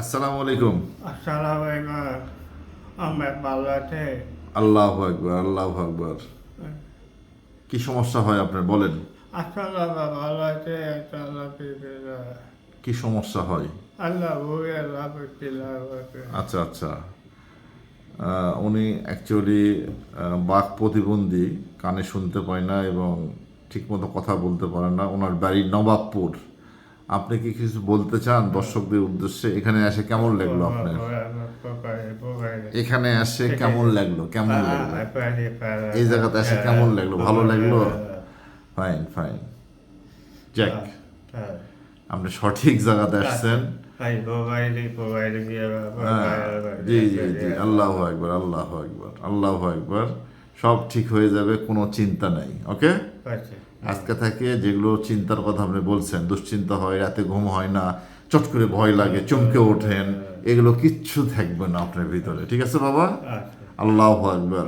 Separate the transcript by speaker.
Speaker 1: আসসালামু আলাইকুম
Speaker 2: Assalamualaikum. Ahmed Balate.
Speaker 1: আল্লাহ আকবর আল্লাহ আকবর কি সমস্যা হয় আপনার বলেন
Speaker 2: Assalamualaikum Balate. Assalamualaikum.
Speaker 1: কি সমস্যা হয়
Speaker 2: bertilah.
Speaker 1: আচ্ছা আচ্ছা উনি অ্যাকচুয়ালি বাক প্রতিবন্ধী কানে শুনতে পায় না এবং ঠিকমতো কথা বলতে পারে না ওনার বাড়ি নবাবপুর আপনি কি কিছু বলতে চান দর্শকদের উদ্দেশ্যে? এখানে এসে কেমন লাগল আপনার? এখানে এসে কেমন লাগল? কেমন লাগল? এই জায়গাতে এসে কেমন লাগল? ভালো লাগল? ফাইন ফাইন জ্যাক আপনি সঠিক জায়গাতে আসছেন। হ্যাঁ, জি জি জি। আল্লাহ একবার আল্লাহ একবার আল্লাহ একবার সব ঠিক হয়ে যাবে কোনো চিন্তা নাই ওকে আজকে থাকে যেগুলো চিন্তার কথা আপনি বলছেন দুশ্চিন্তা হয় রাতে ঘুম হয় না চট করে ভয় লাগে চমকে ওঠেন এগুলো কিচ্ছু থাকবে না আপনার ভিতরে ঠিক আছে বাবা? আল্লাহ একবার